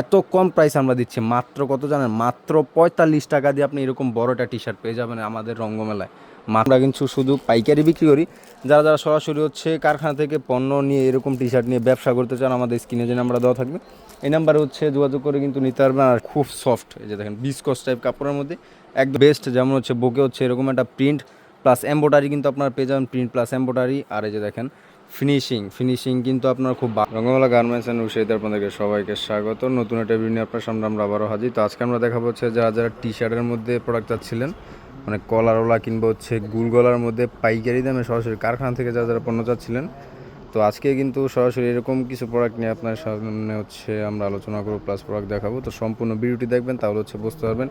এত কম প্রাইস আমরা দিচ্ছি। মাত্র কত জানেন? মাত্র পঁয়তাল্লিশ টাকা দিয়ে আপনি এরকম বড় একটা টি শার্ট পেয়ে যাবেন আমাদের রঙ্গমেলায়। আমরা কিন্তু শুধু পাইকারি বিক্রি করি। যারা যারা সরাসরি হচ্ছে কারখানা থেকে পণ্য নিয়ে এরকম টি শার্ট নিয়ে ব্যবসা করতে চান, আমাদের স্ক্রিনে যে নাম্বার দেওয়া থাকবে, এই নাম্বারে হচ্ছে যোগাযোগ করে কিন্তু নিতে পারবেন আর খুব সফট এই যে দেখেন বিস্কস টাইপ কাপড়ের মধ্যে। একদম বেস্ট যেমন হচ্ছে বুকে হচ্ছে এরকম একটা প্রিন্ট প্লাস এম্বোডারি কিন্তু আপনারা পেয়ে যাবেন প্রিন্ট প্লাস এম্বোডারি আর এই যে দেখেন ফিনিশিং ফিনিশিং কিন্তু আপনার খুব ভালো রঙ্গমেলা গার্মেন্টস অ্যান্ড উষাইতে আপনাদেরকে সবাইকে স্বাগত। নতুন একটা ভিডিও নিয়ে আপনার সামনে আমরা আবারও হাজির। তো আজকে আমরা দেখাবো হচ্ছে যারা যারা টি শার্টের মধ্যে প্রোডাক্ট চাচ্ছিলেন মানে কলারওয়ালা কিংবা হচ্ছে গুল গলার মধ্যে পাইকারি দামে সরাসরি কারখানা থেকে যারা যারা পণ্য চাচ্ছিলেন, তো আজকে কিন্তু সরাসরি এরকম কিছু প্রোডাক্ট নিয়ে আপনার সামনে হচ্ছে আমরা আলোচনা করব প্লাস প্রোডাক্ট দেখাবো। তো সম্পূর্ণ ভিডিওটি দেখবেন, তাহলে হচ্ছে বুঝতে পারবেন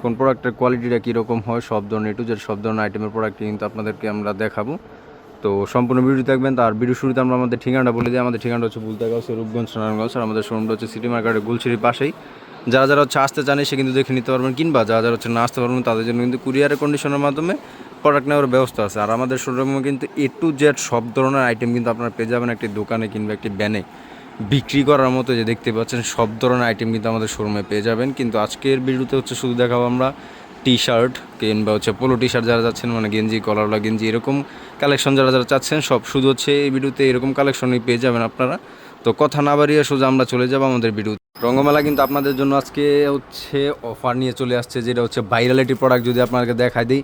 কোন প্রোডাক্টের কোয়ালিটিটা কীরকম হয়, সব ধরনের টু যে সব ধরনের আইটেমের প্রোডাক্ট কিন্তু আপনাদেরকে আমরা দেখাবো। তো সম্পূর্ণ ভিডিও দেখবেন। তার ভিডিও শুরুতে আমরা আমাদের ঠিকানাটা বলে দিই। আমাদের ঠিকানাটা হচ্ছে বুলতাগাঁও রূপগঞ্জ, নারায়ণগঞ্জ। আর আমাদের শোরুমটা হচ্ছে সিটি মার্কেটের গুলশিরির পাশেই। যারা যারা হচ্ছে আসতে চান সে কিন্তু দেখে নিতে পারবেন কিংবা যারা যারা হচ্ছে না আসতে পারবেন, তাদের জন্য কিন্তু কুরিয়ারের কন্ডিশনের মাধ্যমে প্রোডাক্ট নেওয়ার ব্যবস্থা আছে। আর আমাদের শোরুমে কিন্তু এ টু জেড সব ধরনের আইটেম কিন্তু আপনারা পেয়ে যাবেন একটি দোকানে কিংবা একটি ব্যানে বিক্রি করার মতো যে দেখতে পাচ্ছেন, সব ধরনের আইটেম কিন্তু আমাদের শোরুমে পেয়ে যাবেন। কিন্তু আজকের ভিডিওতে হচ্ছে শুধু দেখাবো আমরা টি শার্ট কিংবা হচ্ছে পোলো টি শার্ট যারা যাচ্ছেন মানে গেঞ্জি, কলারওয়ালা গেঞ্জি, এরকম কালেকশন যারা যারা চাচ্ছেন, সব শুধু হচ্ছে এই ভিডিওতে এরকম কালেকশনই পেয়ে যাবেন আপনারা। তো কথা না বাড়িয়ে সোজা আমরা চলে যাব আমাদের ভিডিও রঙ্গমেলা কিন্তু আপনাদের জন্য আজকে হচ্ছে অফার নিয়ে চলে আসছে, যেটা হচ্ছে ভাইরালিটি প্রোডাক্ট যদি আপনাকে দেখাই দিই,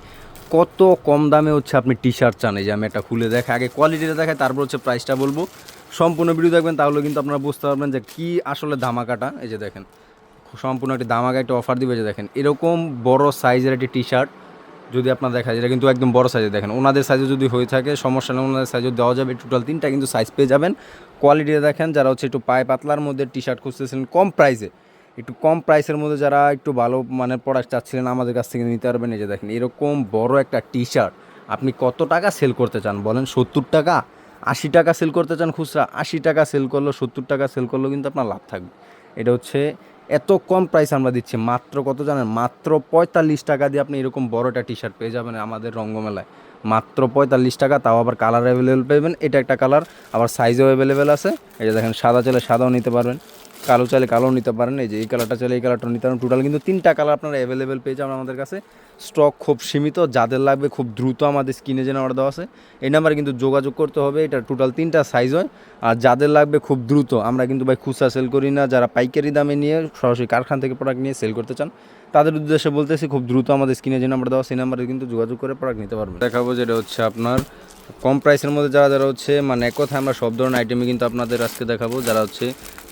কত কম দামে হচ্ছে আপনি টি শার্ট চান। এই যে আমি একটা খুলে দেখা আগে কোয়ালিটিটা দেখাই, তারপর হচ্ছে প্রাইসটা বলব। সম্পূর্ণ ভিডিও দেখবেন, তাহলে কিন্তু আপনারা বুঝতে পারবেন যে কি আসলে ধামাকাটা। এই যে দেখেন সম্পূর্ণ একটি দামাকা একটা অফার দিবে যে দেখেন, এরকম বড় সাইজের একটি টি শার্ট যদি আপনার দেখা যায়, এটা কিন্তু একদম বড় সাইজে দেখেন। ওনাদের সাইজে যদি হয়ে থাকে, সমস্যা নেই, ওনাদের সাইজে দেওয়া যাবে। টোটাল তিনটা কিন্তু সাইজ পেয়ে যাবেন। কোয়ালিটিটা দেখেন, যারা হচ্ছে একটু পায়ে পাতলার মধ্যে টি শার্ট খুঁজতেছিলেন কম প্রাইসে একটু কম প্রাইসের মধ্যে যারা একটু ভালো মানের প্রোডাক্ট চাচ্ছিলেন, আমাদের কাছ থেকে নিতে পারবেন। এই যে দেখেন, এরকম বড় একটা টি শার্ট আপনি কত টাকা সেল করতে চান বলেন? সত্তর টাকা? আশি টাকা সেল করতে চান খুচরা? আশি টাকা সেল করল, সত্তর টাকা সেল করলেও কিন্তু আপনার লাভ থাকবে। এটা হচ্ছে এত কম প্রাইস আমরা দিচ্ছি। মাত্র কত জানেন? মাত্র পঁয়তাল্লিশ টাকা দিয়ে আপনি এরকম বড় একটা টি শার্ট পেয়ে যাবেন আমাদের রঙ্গমেলায়। মাত্র পঁয়তাল্লিশ টাকা, তাও আবার কালার অ্যাভেলেবেল পাবেন। এটা একটা কালার আবার সাইজও অ্যাভেলেবেল আছে। এটা দেখেন, সাদা চলে সাদাও নিতে পারবেন। কালো চাইলে কালো নিতে পারেন, এই যে এই কালারটা চাইলে এই কালারটা নিতে পারেন। টোটাল কিন্তু তিনটা কালার আপনারা অ্যাভেলেবেল পেয়ে যাবেন আমাদের কাছে। স্টক খুব সীমিত, যাদের লাগবে খুব দ্রুত আমাদের স্ক্রিনে যেন অর্ডার দেওয়া আছে। এই নাম্বারে কিন্তু যোগাযোগ করতে হবে, এটা টোটাল তিনটা সাইজ হয়। আর যাদের লাগবে খুব দ্রুত, আমরা কিন্তু ভাই খুচরা সেল করি না, যারা পাইকারি দামে নিয়ে সরাসরি কারখান থেকে প্রোডাক্ট নিয়ে সেল করতে চান তাদের উদ্দেশ্যে বলতেছি, খুব দ্রুত আমাদের স্ক্রিনে যে নাম্বার দেওয়া সেই নাম্বারে কিন্তু যোগাযোগ করে প্রোডাক্ট নিতে পারবেন। দেখাবো যেটা হচ্ছে আপনার কম প্রাইসের মধ্যে যারা যারা হচ্ছে মানে এক কথায় আমরা সব ধরনের আইটেমই কিন্তু আপনাদের আজকে দেখাবো। যারা হচ্ছে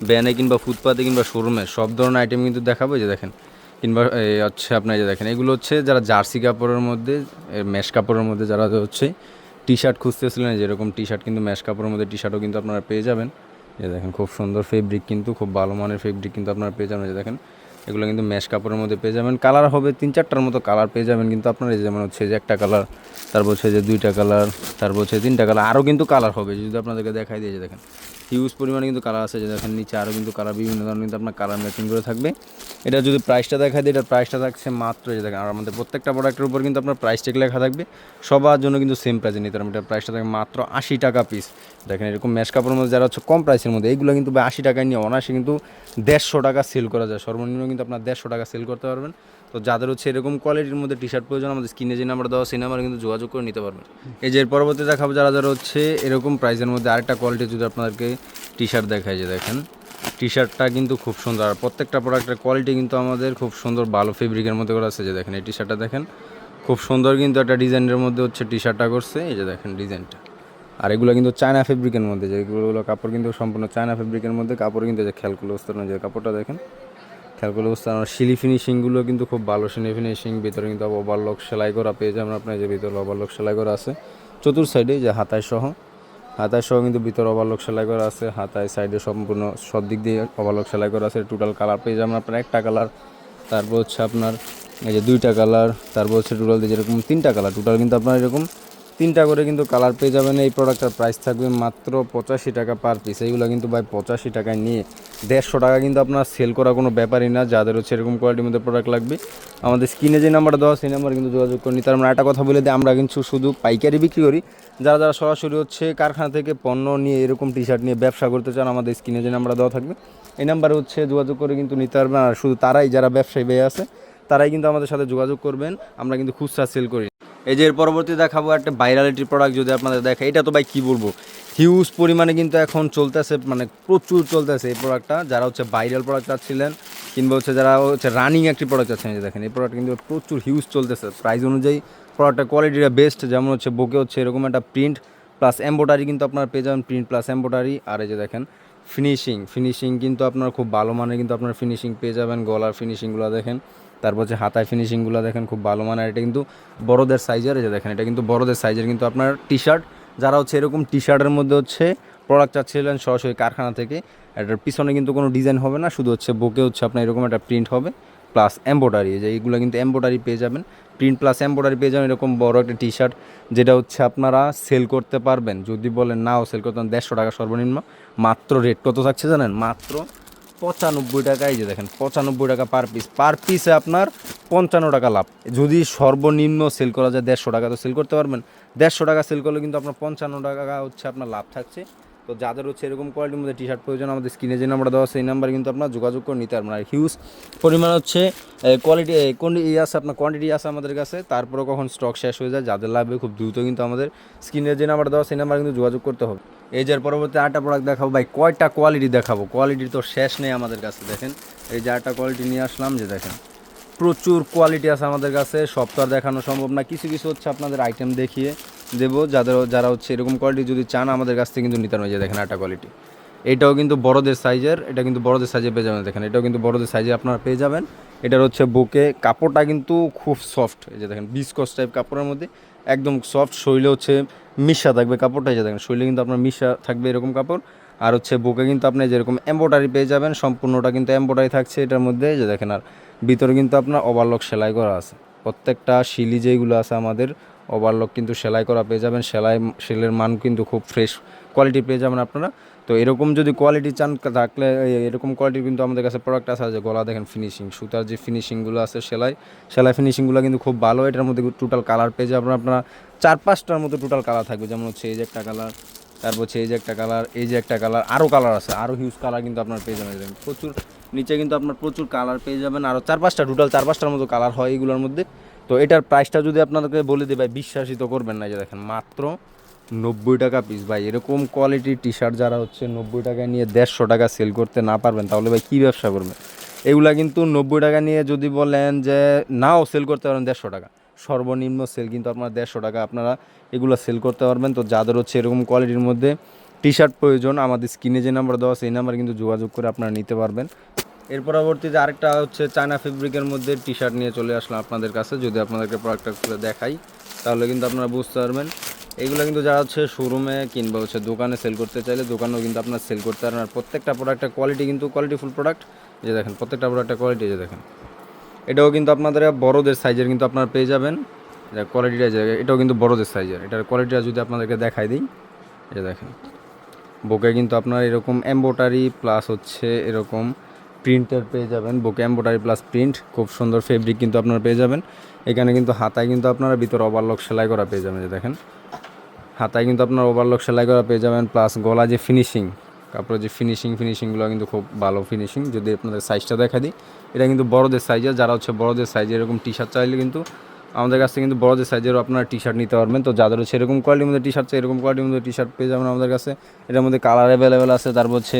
ব্যানে কিংবা ফুটপাতে কিংবা শোরুমে সব ধরনের আইটেম কিন্তু দেখাবো। যে দেখেন, কিংবা হচ্ছে আপনার যে দেখেন, এগুলো হচ্ছে যারা জার্সি কাপড়ের মধ্যে ম্যাশ কাপড়ের মধ্যে যারা হচ্ছে টি শার্ট খুঁজতেছিলেন যেরকম টি শার্ট কিন্তু ম্যাশ কাপড়ের মধ্যে টি শার্টও কিন্তু আপনারা পেয়ে যাবেন। যে দেখেন, খুব সুন্দর ফেব্রিক কিন্তু, খুব ভালো মানের ফেব্রিক কিন্তু আপনারা পেয়ে যাবেন। যে দেখেন এগুলো কিন্তু ম্যাশ কাপড়ের মধ্যে পেয়ে যাবেন। কালার হবে তিন চারটার মতো কালার পেয়ে যাবেন, কিন্তু আপনার এই যেমন হচ্ছে যে একটা কালার তারপর হচ্ছে যে দুইটা কালার তারপর হচ্ছে তিনটা কালার আরও কিন্তু কালার হবে। যদি আপনাদেরকে দেখাই দিয়ে দেখেন হিউজ পরিমাণে কিন্তু কালার আছে যে দেখেন নিচে আরও কিন্তু কালার বিভিন্ন ধরনের কিন্তু আপনার কালার ম্যাচিং করে থাকবে। এটা যদি প্রাইসটা দেখা দিই এটার প্রাইসটা থাকছে মাত্র যে দেখেন, আর আমাদের প্রত্যেকটা প্রোডাক্টের উপর কিন্তু আপনার প্রাইস টেক লেখা থাকবে। সবার জন্য কিন্তু সেম প্রাইসে নিতে পারবেন। এটার প্রাইসটা থাকে মাত্র আশি টাকা পিস দেখেন এরকম ম্যাশ কাপড়ের মধ্যে যারা হচ্ছে কম প্রাইসের মধ্যে এইগুলো কিন্তু আশি টাকায় নিয়ে অনায়াসে কিন্তু দেড়শো টাকা সেল করা যায়। সর্বনিম্ন কিন্তু আপনার দেড়শো টাকা সেল করতে পারবেন। তো যাদের হচ্ছে এরকম কোয়ালিটির মধ্যে টি শার্ট প্রয়োজন, আমাদের স্ক্রিনে যে নাম্বার দেওয়া সেই নাম্বারে কিন্তু যোগাযোগ করে নিতে পারবেন। এই যে পরবর্তী দেখাবো যারা যারা হচ্ছে এরকম প্রাইসের মধ্যে আরেকটা কোয়ালিটি যদি আপনাদেরকে টি শার্ট দেখায় যে দেখেন টি শার্টটা কিন্তু খুব সুন্দর। আর প্রত্যেকটা প্রোডাক্টের কোয়ালিটি কিন্তু আমাদের খুব সুন্দর ভালো ফেব্রিকের মধ্যে করে আছে। যে দেখেন, এই টি শার্টটা দেখেন, খুব সুন্দর কিন্তু একটা ডিজাইনের মধ্যে হচ্ছে টি শার্টটা করছে। এই যে দেখেন ডিজাইনটা আর এগুলো কিন্তু চায়না ফেব্রিকের মধ্যে যেগুলো কাপড় কিন্তু সম্পূর্ণ চায়না ফেব্রিকের মধ্যে, কাপড় কিন্তু যে খেয়াল খেয়ালগুলো যে কাপড়টা দেখেন খেয়ালগুলো বুঝতে আর শিলি ফিনিশিংগুলো কিন্তু খুব ভালো। শিলি ফিনিশিং ভিতরে কিন্তু ওভারলক সেলাই করা পেয়ে যাবেন আপনার যে ভিতরে ওভারলক সেলাই করা আছে। চতুর সাইডে যে হাতায় সহ। হাতায় সহ কিন্তু ভিতরে ওভারলক সেলাই করা আছে। হাতায় সাইডে সম্পূর্ণ সব দিক দিয়ে ওভারলক সেলাই করা আছে। টোটাল কালার পেয়ে যাবেন আপনার একটা কালার তারপর হচ্ছে আপনার এই যে দুইটা কালার তারপর হচ্ছে টোটাল দিয়ে যেরকম তিনটা কালার টোটাল কিন্তু আপনার এরকম তিনটা করে কিন্তু কালার পেয়ে যাবেন। এই প্রোডাক্টটার প্রাইস থাকবে মাত্র পঁচাশি টাকা পার পিস এইগুলো কিন্তু ভাই পঁচাশি টাকায় নিয়ে দেড়শো টাকা কিন্তু আপনার সেল করা কোনো ব্যাপারই না। যাদের হচ্ছে এরকম কোয়ালিটির মধ্যে প্রোডাক্ট লাগবে, আমাদের স্ক্রিনে যে নাম্বারটা দেওয়া সেই নাম্বার কিন্তু যোগাযোগ করে নিতে আমরা একটা কথা বলে দিই, আমরা কিন্তু শুধু পাইকারি বিক্রি করি। যারা যারা সরাসরি হচ্ছে কারখানা থেকে পণ্য নিয়ে এরকম টি শার্ট নিয়ে ব্যবসা করতে চান, আমাদের স্ক্রিনে যে নাম্বারটা দেওয়া থাকবে, এই নাম্বারে হচ্ছে যোগাযোগ করে কিন্তু নিতে পারবেন। আর শুধু তারাই যারা ব্যবসায়ী বেয়ে আছে, তারাই কিন্তু আমাদের সাথে যোগাযোগ করবেন। আমরা কিন্তু খুচরা সেল করি। এই যে এর পরবর্তী দেখাবো একটা ভাইরালিটি প্রোডাক্ট যদি আপনাদের দেখে এটা তো ভাই কী বলব? হিউজ পরিমাণে কিন্তু এখন চলতেছে মানে প্রচুর চলতেছে এই প্রোডাক্টটা যারা হচ্ছে ভাইরাল প্রোডাক্ট চাচ্ছিলেন, কিংবা হচ্ছে যারা হচ্ছে রানিং একটি প্রোডাক্ট চাচ্ছেন যে দেখেন, এই প্রোডাক্ট কিন্তু প্রচুর হিউজ চলতেছে। প্রাইস অনুযায়ী প্রোডাক্টের কোয়ালিটিটা বেস্ট যেমন হচ্ছে বুকে হচ্ছে এরকম একটা প্রিন্ট প্লাস এম্বোটারি কিন্তু আপনারা পেয়ে যাবেন প্রিন্ট প্লাস এম্বোটারি আর এই যে দেখেন ফিনিশিং ফিনিশিং কিন্তু আপনার খুব ভালো মানের কিন্তু আপনার ফিনিশিং পেয়ে যাবেন, গলার ফিনিশিংগুলো দেখেন। তারপর হচ্ছে হাতায় ফিনিশিংগুলো দেখেন খুব ভালো মানের। এটা কিন্তু বড়দের সাইজের যে দেখেন, এটা কিন্তু বড়দের সাইজের কিন্তু আপনার টি শার্ট যারা হচ্ছে এরকম টি শার্টের মধ্যে হচ্ছে প্রোডাক্ট চাচ্ছিলেন সরাসরি কারখানা থেকে, এটার পিছনে কিন্তু কোনো ডিজাইন হবে না, শুধু হচ্ছে বুকে হচ্ছে আপনার এরকম একটা প্রিন্ট হবে প্লাস এম্বোডারি যে এইগুলো কিন্তু এম্বোডারি পেয়ে যাবেন। প্রিন্ট প্লাস এম্বোডারি পেয়ে যাবেন এরকম বড় একটা টি শার্ট যেটা হচ্ছে আপনারা সেল করতে পারবেন। যদি বলেন নাও সেল করতে দেড়শো টাকা সর্বনিম্ন। মাত্র রেট কত থাকছে জানেন? মাত্র পঁচানব্বই টাকা, এই যে দেখেন, পঁচানব্বই টাকা পার পিস পার পিসে আপনার পঞ্চান্ন টাকা লাভ। যদি সর্বনিম্ন সেল করা যায় দেড়শো টাকা, তো সেল করতে পারবেন। দেড়শো টাকা সেল করলে কিন্তু আপনার পঞ্চান্ন টাকা হচ্ছে আপনার লাভ থাকছে। তো যাদের হচ্ছে এরকম কোয়ালিটির মধ্যে টি শার্ট প্রয়োজন, আমাদের স্ক্রিনে যে নাম্বার দেওয়া সেই নাম্বারে কিন্তু আপনার যোগাযোগ করে নিতে পারবেন। আর হিউজ পরিমাণ হচ্ছে কোয়ালিটি কোন ইয়ে আছে, আপনার কোয়ান্টিটি আছে আমাদের কাছে। তারপরে কখন স্টক শেষ হয়ে যায়, যাদের লাগবে খুব দ্রুত কিন্তু আমাদের স্ক্রিনে যে নাম্বার দেওয়া সেই নাম্বারে কিন্তু যোগাযোগ করতে হবে। এই যে পরবর্তী আটটা প্রোডাক্ট দেখাবো, ভাই, কয়টা কোয়ালিটি দেখাবো? কোয়ালিটির তো শেষ নেই আমাদের কাছে, দেখেন। এই যে আটটা কোয়ালিটি নিয়ে আসলাম, যে দেখেন, প্রচুর কোয়ালিটি আছে আমাদের কাছে আর দেখানো সম্ভব না। কিছু কিছু হচ্ছে আপনাদের আইটেম দেখিয়ে দেবো, যাদের যারা হচ্ছে এরকম কোয়ালিটি যদি চান, আমাদের কাছ থেকে কিন্তু নিতে পারবেন। যে দেখেন আটটা কোয়ালিটি এটাও কিন্তু বড়দের সাইজের এটা কিন্তু বড়দের সাইজে পেয়ে যাবেন। দেখেন, এটাও কিন্তু বড়দের সাইজে আপনারা পেয়ে যাবেন। এটার হচ্ছে বুকে কাপড়টা কিন্তু খুব সফট এই যে দেখেন বিসকস টাইপ কাপড়ের মধ্যে একদম সফট শরীরে হচ্ছে মিশা থাকবে কাপড়টা। এই যে দেখেন, শরীরে কিন্তু আপনার মিশা থাকবে এরকম কাপড়। আর হচ্ছে বুকে কিন্তু আপনি যেরকম এম্বোটারি পেয়ে যাবেন, সম্পূর্ণটা কিন্তু এম্বোটারি থাকছে এটার মধ্যে। যে দেখেন, আর ভিতরে কিন্তু আপনার ওভারলক সেলাই করা আছে। প্রত্যেকটা শিলি যেইগুলো আছে আমাদের ওভারলক কিন্তু সেলাই করা পেয়ে যাবেন। সেলাই সেলের মান কিন্তু খুব ফ্রেশ কোয়ালিটি পেয়ে যাবেন আপনারা। তো এরকম যদি কোয়ালিটি চান থাকলে এরকম কোয়ালিটির কিন্তু আমাদের কাছে প্রোডাক্ট আছে, যে গলা দেখেন ফিনিশিং সুতার যে ফিনিশিংগুলো আছে সেলাই সেলাই ফিনিশিংগুলো কিন্তু খুব ভালো। এটার মধ্যে টোটাল কালার পেয়ে যাবেন আপনারা। চার পাঁচটার মতো টোটাল কালার থাকবে, যেমন হচ্ছে এই যে একটা কালার তারপর হচ্ছে এই যে একটা কালার এই যে একটা কালার আরও কালার আছে আরও হিউজ কালার কিন্তু আপনার পেয়ে যাবেন। প্রচুর, নিচে কিন্তু আপনার প্রচুর কালার পেয়ে যাবেন। আরও চার পাঁচটা টোটাল চার পাঁচটার মতো কালার হয় এইগুলোর মধ্যে। তো এটার প্রাইসটা যদি আপনাদেরকে বলে দিই, ভাই বিশ্বাসিত করবেন না যে দেখেন, মাত্র নব্বই টাকা পিস ভাই। এরকম কোয়ালিটির টি শার্ট যারা হচ্ছে নব্বই টাকা নিয়ে দেড়শো টাকা সেল করতে না পারবেন, তাহলে ভাই কী ব্যবসা করবেন? এগুলা কিন্তু নব্বই টাকা নিয়ে যদি বলেন যে নাও সেল করতে পারেন দেড়শো টাকা। সর্বনিম্ন সেল কিন্তু আপনার দেড়শো টাকা, আপনারা এগুলো সেল করতে পারবেন। তো যাদের হচ্ছে এরকম কোয়ালিটির মধ্যে টি শার্ট প্রয়োজন, আমাদের স্ক্রিনে যে নাম্বার দেওয়া সেই নাম্বার কিন্তু যোগাযোগ করে আপনারা নিতে পারবেন। এর পরবর্তীতে আরেকটা হচ্ছে চায়না ফেব্রিকের মধ্যে টি শার্ট নিয়ে চলে আসলাম আপনাদের কাছে। যদি আপনাদেরকে প্রোডাক্টটা খুলে দেখাই, তাহলে কিন্তু আপনারা বুঝতে পারবেন। এইগুলো কিন্তু যারা হচ্ছে শোরুমে কিংবা হচ্ছে দোকানে সেল করতে চাইলে, দোকানেও কিন্তু আপনার সেল করতে পারেন আর প্রত্যেকটা প্রোডাক্টের কোয়ালিটি কিন্তু কোয়ালিটিফুল প্রোডাক্ট যে দেখেন, প্রত্যেকটা প্রোডাক্টের কোয়ালিটি যে দেখেন। এটাও কিন্তু আপনাদের বড়দের সাইজের কিন্তু আপনারা পেয়ে যাবেন। কোয়ালিটিটা যে এটাও কিন্তু বড়দের সাইজের এটার কোয়ালিটিটা যদি আপনাদেরকে দেখাই দিই, এই দেখেন। বুকে কিন্তু আপনার এরকম এম্বোটারি প্লাস হচ্ছে এরকম প্রিন্টের পেয়ে যাবেন বুকে এম্বোটারি প্লাস প্রিন্ট খুব সুন্দর ফেব্রিক কিন্তু আপনারা পেয়ে যাবেন। এখানে কিন্তু হাতায় কিন্তু আপনারা ভিতরে ওভারলক সেলাই করা পেয়ে যাবেন যে দেখেন। হাতায় কিন্তু আপনার ওভারলক সেলাই করা পেয়ে যাবেন প্লাস গলা যে ফিনিশিং কাপড়ের যে ফিনিশিং ফিনিশিংগুলো কিন্তু খুব ভালো ফিনিশিং যদি আপনাদের সাইজটা দেখা দিই, এটা কিন্তু বড়দের সাইজের যারা হচ্ছে বড়দের সাইজে এরকম টি শার্ট চাইলে কিন্তু আমাদের কাছ থেকে কিন্তু বড় যে সাইজেরও আপনারা টি শার্ট নিতে পারবেন। তো যাদের হচ্ছে এরকম কোয়ালিটির মধ্যে টি শার্ট চাই, এরকম কোয়ালিটির মধ্যে টি শার্ট পেয়ে যাবেন আমাদের কাছে। এটার মধ্যে কালার অ্যাভেলেবেল আছে, তারপর হচ্ছে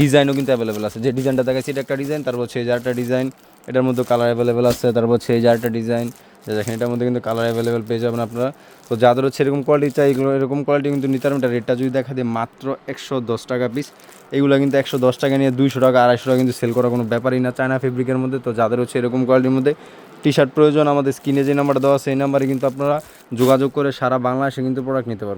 ডিজাইনও কিন্তু অ্যাভেলেবেল আছে। যে ডিজাইনটা দেখাচ্ছি এটা একটা ডিজাইন তারপর হচ্ছে এই একটা ডিজাইন এটার মধ্যে কালার অ্যাভেলেবেল আছে, তারপর হচ্ছে এই যে ডিজাইন দেখেন, এটার মধ্যে কিন্তু কালার অ্যাভেলেবেল পেয়ে যাবেন আপনারা। তো যাদের হচ্ছে এরকম কোয়ালিটি চাই, এগুলো, এরকম কোয়ালিটি কিন্তু নিতে পারবেন। এটা রেটটা যদি দেখা দেয় মাত্র একশো দশ টাকা পিস এগুলো কিন্তু একশো দশ টাকা নিয়ে দুইশো টাকা, আড়াইশো টাকা কিন্তু সেল করার কোনো ব্যাপারই না চায়না ফেব্রিকের মধ্যে। তো যাদের হচ্ছে এরকম কোয়ালিটির মধ্যে টি শার্ট প্রয়োজন, আমাদের স্ক্রিনে যে নাম্বার দেওয়া সেই নাম্বারে কিন্তু আপনারা যোগাযোগ করে সারা বাংলাদেশে কিন্তু প্রোডাক্ট নিতে পারবেন।